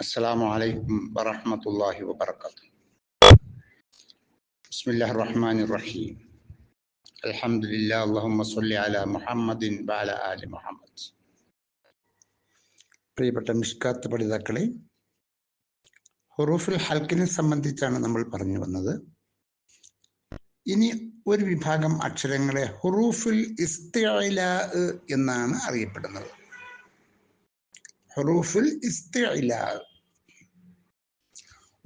السلام عليكم ورحمة الله وبركاته بسم الله الرحمن الرحيم الحمد لله اللهم صل على محمد وعلى آل محمد പ്രിയപ്പെട്ട മിഷ്കാത്ത് പഠിതാക്കളെ ഹുറൂഫുൽ ഹൽക്കിനെ സംബന്ധിച്ചാണ് നമ്മൾ പറഞ്ഞു വന്നത് ഇനി ഒരു വിഭാഗം അക്ഷരങ്ങളെ ഹുറൂഫുൽ ഇസ്തിഅല എന്നാണ് അറിയപ്പെടുന്നത് ഹുറൂഫുൽ ഇസ്തിഅല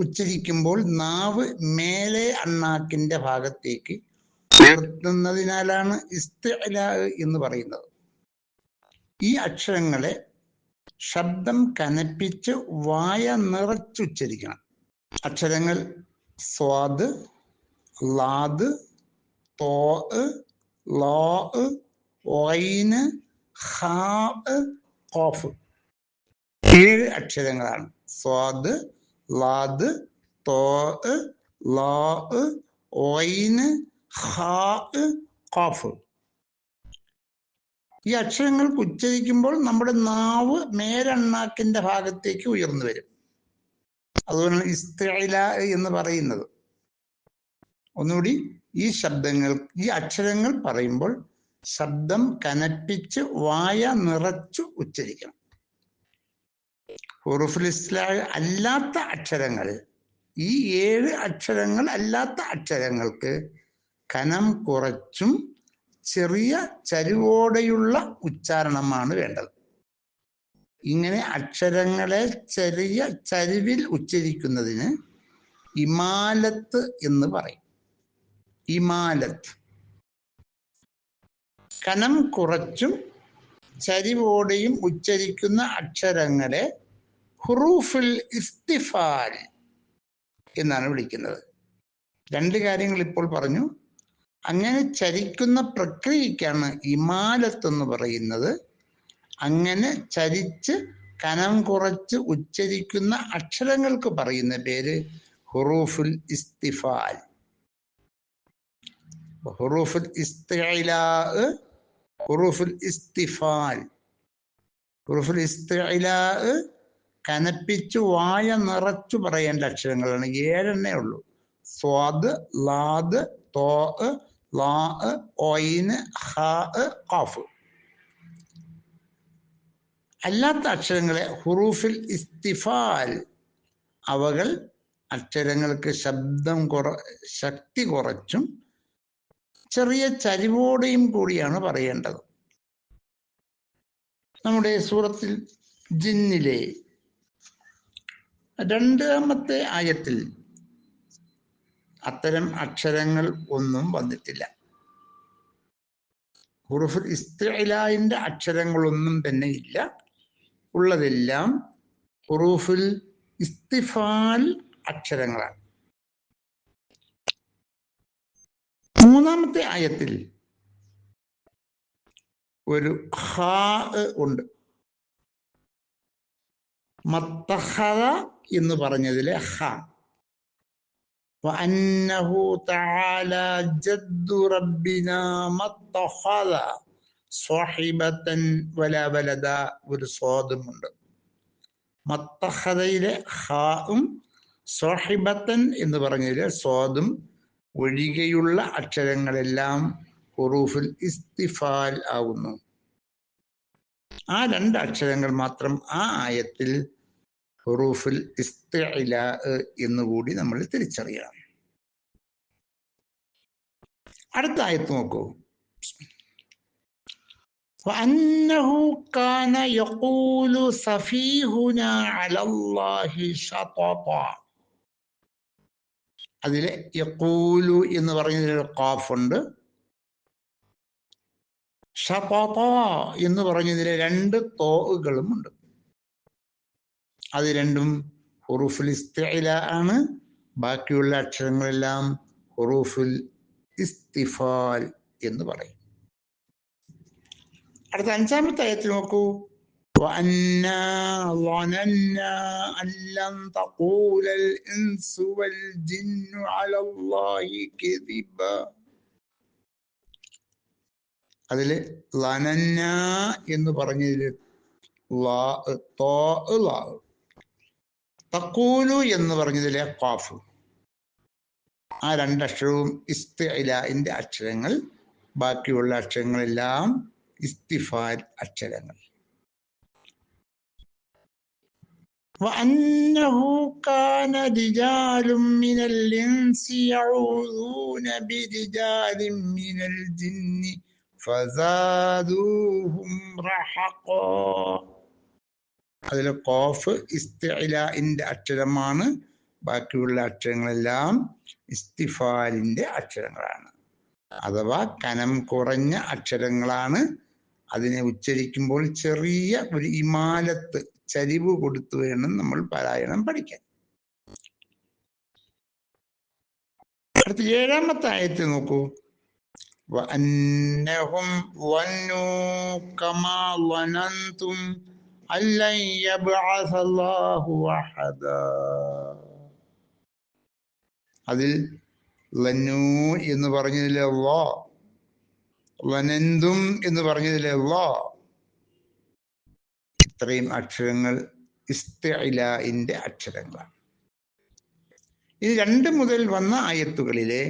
ഉച്ചരിക്കുമ്പോൾ നാവ് മേലെ അണ്ണാക്കിന്റെ ഭാഗത്തേക്ക് ഉയർത്തുന്നതിനാലാണ് ഇസ്തല എന്ന് പറയുന്നത്. ഈ അക്ഷരങ്ങളെ ശബ്ദം കനപ്പിച്ച് വായ നിറച്ചുച്ചരിക്കണം. അക്ഷരങ്ങൾ സ്വാദ് ലാദ് തോ ലോ ഒയിന് ഹാ കോഫ് ഏഴ് അക്ഷരങ്ങളാണ്. സ്വാദ് ലാദ് തോ ലോ ഒയിന് ഹാ ഖോഫ് ഈ അക്ഷരങ്ങൾ ഉച്ചരിക്കുമ്പോൾ നമ്മുടെ നാവ് മേരണ്ണാക്കിന്റെ ഭാഗത്തേക്ക് ഉയർന്നു വരും. അതുകൊണ്ടാണ് ഇസ്തൈല എന്ന് പറയുന്നത്. ഒന്നുകൂടി ഈ ശബ്ദങ്ങൾ ഈ അക്ഷരങ്ങൾ പറയുമ്പോൾ ശബ്ദം കനപ്പിച്ച് വായ നിറച്ചു ഉച്ചരിക്കണം. ഹുറുഫുൽ ഇസ്ലാ അല്ലാത്ത അക്ഷരങ്ങൾ ഈ ഏഴ് അക്ഷരങ്ങൾ അല്ലാത്ത അക്ഷരങ്ങൾക്ക് കനം കുറച്ചും ചെറിയ ചരിവോടെയുള്ള ഉച്ചാരണമാണ് വേണ്ടത്. ഇങ്ങനെ അക്ഷരങ്ങളെ ചെറിയ ചരിവിൽ ഉച്ചരിക്കുന്നതിന് ഇമാലത്ത് എന്ന് പറയും. ഇമാലത്ത്. കനം കുറച്ചും ചരിവോടെയും ഉച്ചരിക്കുന്ന അക്ഷരങ്ങളെ ഹുറൂഫുൽ ഇസ്തിഫാൽ എന്നാണ് വിളിക്കുന്നത്. രണ്ട് കാര്യങ്ങൾ ഇപ്പോൾ പറഞ്ഞു. അങ്ങനെ ചരിക്കുന്ന പ്രക്രിയക്കാണ് ഇമാലത്ത് എന്ന് പറയുന്നത്. അങ്ങനെ ചരിച്ച് കനം കുറച്ച് ഉച്ചരിക്കുന്ന അക്ഷരങ്ങൾക്ക് പറയുന്ന പേര് ഹുറൂഫുൽ ഇസ്തിഫാൽ. ഹുറൂഫുൽ ഹുറൂഫുൽ ഇസ്തിഫാൽ. ഹുറൂഫുൽ ഇസ്തിലാ കനപ്പിച്ച് വായ നിറച്ചു പറയേണ്ട അക്ഷരങ്ങളാണ്. ഏഴെണ്ണേ ഉള്ളൂ. സ്വാദ് ലാദ് തോ ലാ ഒയിന് ഹ ഖാഫ്. അല്ലാത്ത അക്ഷരങ്ങളെ ഹുറൂഫിൽ ഇസ്തിഫാൽ. അവകൾ അക്ഷരങ്ങൾക്ക് ശബ്ദം കുറ ശക്തി കുറച്ചും ചെറിയ ചരിവോടെയും കൂടിയാണ് പറയേണ്ടത്. നമ്മുടെ സൂറത്തിൽ ജിന്നിലെ രണ്ടാമത്തെ ആയത്തിൽ അത്തരം അക്ഷരങ്ങൾ ഒന്നും വന്നിട്ടില്ല. ഹുറുഫുൽ ഇസ്തിലായിന്റെ അക്ഷരങ്ങളൊന്നും തന്നെ ഇല്ല. ഉള്ളതെല്ലാം ഹുറൂഫുൽ ഇസ്തിഫാൽ അക്ഷരങ്ങളാണ്. മൂന്നാമത്തെ ആയത്തിൽ ഒരു ഹാ ഉണ്ട്. മത്തഹ എന്ന് പറഞ്ഞതിലെ ഹ وأنه تعالى جد ربنا ما اتخذ صاحبة ولا ولدا ഒരു സ്വാദുമുണ്ട് മത്തഹതയിലെ ഹാവും സ്വാഹിബത്തൻ എന്ന് പറഞ്ഞതിലെ സ്വാദും ഒഴികെയുള്ള അക്ഷരങ്ങളെല്ലാം ഹുറൂഫുൽ ഇസ്തിഫാൽ ആകുന്നു ആ രണ്ട് അക്ഷരങ്ങൾ മാത്രം ആ ആയത്തിൽ ഹുറൂഫുൽ ഇസ്തില എന്നുകൂടി നമ്മൾ തിരിച്ചറിയണം അടുത്ത ആയത്ത് നോക്കൂ وأنه كان يقول سفيهنا على الله شططا അതിലെ യക്കൂലു എന്ന് പറഞ്ഞതിൽ കാഫുണ്ട് ഷപത എന്ന് പറഞ്ഞതിലെ രണ്ട് തോകളും ഉണ്ട് അത് രണ്ടും ഹുറൂഫുൽ ഇസ്തില ആണ് ബാക്കിയുള്ള അക്ഷരങ്ങളെല്ലാം ഹുറൂഫുൽ ഇസ്തിഫാൽ എന്ന് പറയും അടുത്ത അഞ്ചാമത്തെ ആയത്തിൽ നോക്കൂ وأنا ظننا أن لن تقول الإنس والجن على الله كذبا അതില് ലനന്ന എന്ന് പറഞ്ഞതിൽ ലാ തോ ലാ തക്കൂലു എന്ന് പറഞ്ഞതിലെ ഖാഫ് ആ രണ്ടക്ഷരവും ഇസ്തിഇലാന്റെ അക്ഷരങ്ങൾ ബാക്കിയുള്ള അക്ഷരങ്ങളെല്ലാം ഇസ്തിഫാൽ അക്ഷരങ്ങൾ وأنه كان رجال من الإنس يعوذون برجال من الجن ഫസാദൂഹും അതിൽ കോഫ് ഇസ്തിഇലാഇന്റെ അക്ഷരമാണ്. ബാക്കിയുള്ള അക്ഷരങ്ങളെല്ലാം ഇസ്തിഫാലിന്റെ അക്ഷരങ്ങളാണ്. അഥവാ കനം കുറഞ്ഞ അക്ഷരങ്ങളാണ്. അതിനെ ഉച്ചരിക്കുമ്പോൾ ചെറിയ ഒരു ഇമാലത്ത് ചരിവ് കൊടുത്തു വേണം നമ്മൾ പാരായണം പഠിക്കാൻ. അടുത്ത ഏഴാമത്തെ ആയത്ത് നോക്കൂ. وأنهم ظنوا كما ظننتم أن لن يبعث الله أحدا അതിൽ ലന്നു എന്ന് പറഞ്ഞതിലെ അള്ളാ ലനന്തും എന്ന് പറഞ്ഞതിലെ അള്ളാ ഇത്രയും അക്ഷരങ്ങൾ ഇസ്തിഇലാന്റെ അക്ഷരങ്ങളാണ് ഇത് രണ്ട് മുതൽ വന്ന ആയത്തുകളിലെ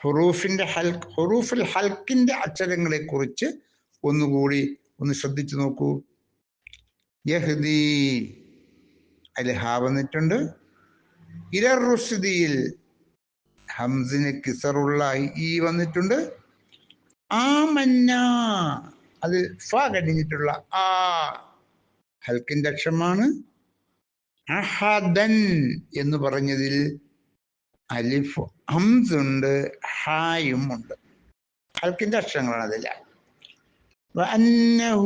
ഹുറൂഫിന്റെ ഹൽക്ക് ഹുറൂഫുൽ ഹൽക്കിന്റെ അക്ഷരങ്ങളെ കുറിച്ച് ഒന്നുകൂടി ഒന്ന് ശ്രദ്ധിച്ചു നോക്കൂ. യഹ്ദി. അതിൽ ഹാ വന്നിട്ടുണ്ട്. ഇരർ റുഷ്ദിയിൽ ഹംസിന് കിസറുള്ള ഈ വന്നിട്ടുണ്ട്. ആമന്ന. അത് ഫ കഴിഞ്ഞിട്ടുള്ള ആ ഹൽക്കിന്റെ അക്ഷരമാണ്. അഹദൻ എന്ന് പറഞ്ഞതിൽ അലിഫ് ഹംസ് ഉണ്ട് ഹായും ഉണ്ട് ഹൽക്കിന്റെ അക്ഷരങ്ങളാണ് അതില്ല وأنه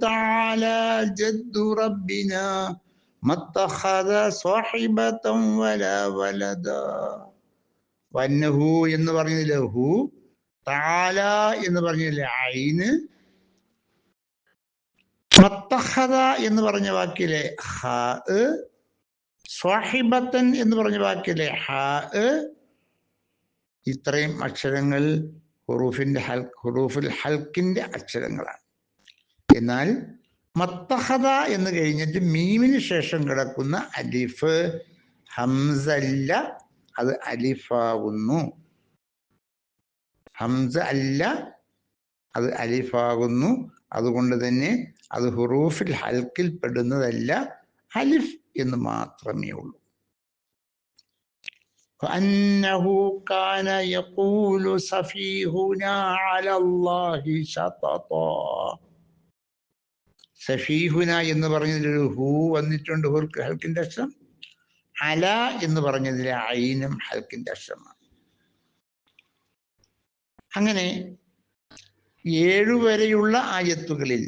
تعالى جد ربنا ما اتخذ صاحبة ولا ولدا വന്നഹു എന്ന് പറഞ്ഞതിലെ ഹു താല എന്ന് പറഞ്ഞതിലെ ഐന് മത്തഹദ എന്ന് പറഞ്ഞ വാക്കിലെ ഹ സ്വാഹിബത്തൻ എന്ന് പറഞ്ഞ വാക്കിലെ ഹാ ഇത്രയും അക്ഷരങ്ങൾ ഹുറൂഫിന്റെ ഹൽ ഹുറൂഫിൽ ഹൽക്കിന്റെ അക്ഷരങ്ങളാണ്. എന്നാൽ മത്തഹദ എന്ന് കഴിഞ്ഞിട്ട് മീമിന് ശേഷം കിടക്കുന്ന അലിഫ് ഹംസല്ല അത് അലിഫാകുന്നു ഹംസ അല്ല അത് അലിഫാകുന്നു അതുകൊണ്ട് തന്നെ അത് ഹുറൂഫിൽ ഹൽക്കിൽ പെടുന്നതല്ല അലിഫ് എന്ന് മാത്രമേ ഉള്ളൂ فأنه كان يقول سفيهنا على الله شططا സഫീഹുന എന്ന് പറഞ്ഞതിലൊരു ഹൂ വന്നിട്ടുണ്ട് ഹൽക്കിന്റെ അക്ഷരം അല എന്ന് പറഞ്ഞതിലെ ഐനും ഹൽക്കിന്റെ അക്ഷരമാണ് അങ്ങനെ ഏഴുവരെയുള്ള ആയത്തുകളിൽ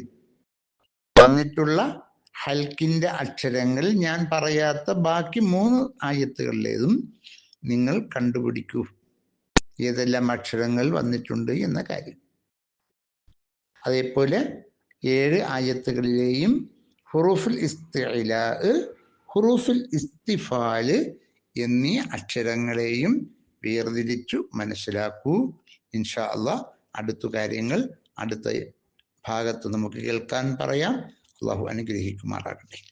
വന്നിട്ടുള്ള ഹൽക്കിന്റെ അക്ഷരങ്ങൾ ഞാൻ പറയാത്ത ബാക്കി മൂന്ന് ആയത്തുകളിലേതും നിങ്ങൾ കണ്ടുപിടിക്കൂ. ഏതെല്ലാം അക്ഷരങ്ങൾ വന്നിട്ടുണ്ട് എന്ന കാര്യം. അതേപോലെ ഏഴ് ആയത്തുകളിലെയും ഹുറൂഫുൽ ഇസ്തില ഹുറൂഫുൽ ഇസ്തിഫാൽ എന്നീ അക്ഷരങ്ങളെയും വേർതിരിച്ചു മനസ്സിലാക്കൂ. ഇൻഷാ അള്ളാ അടുത്ത കാര്യങ്ങൾ അടുത്ത ഭാഗത്ത് നമുക്ക് കേൾക്കാൻ പറയാം. അള്ളാഹു അനുഗ്രഹിക്കുമാറാകട്ടെ.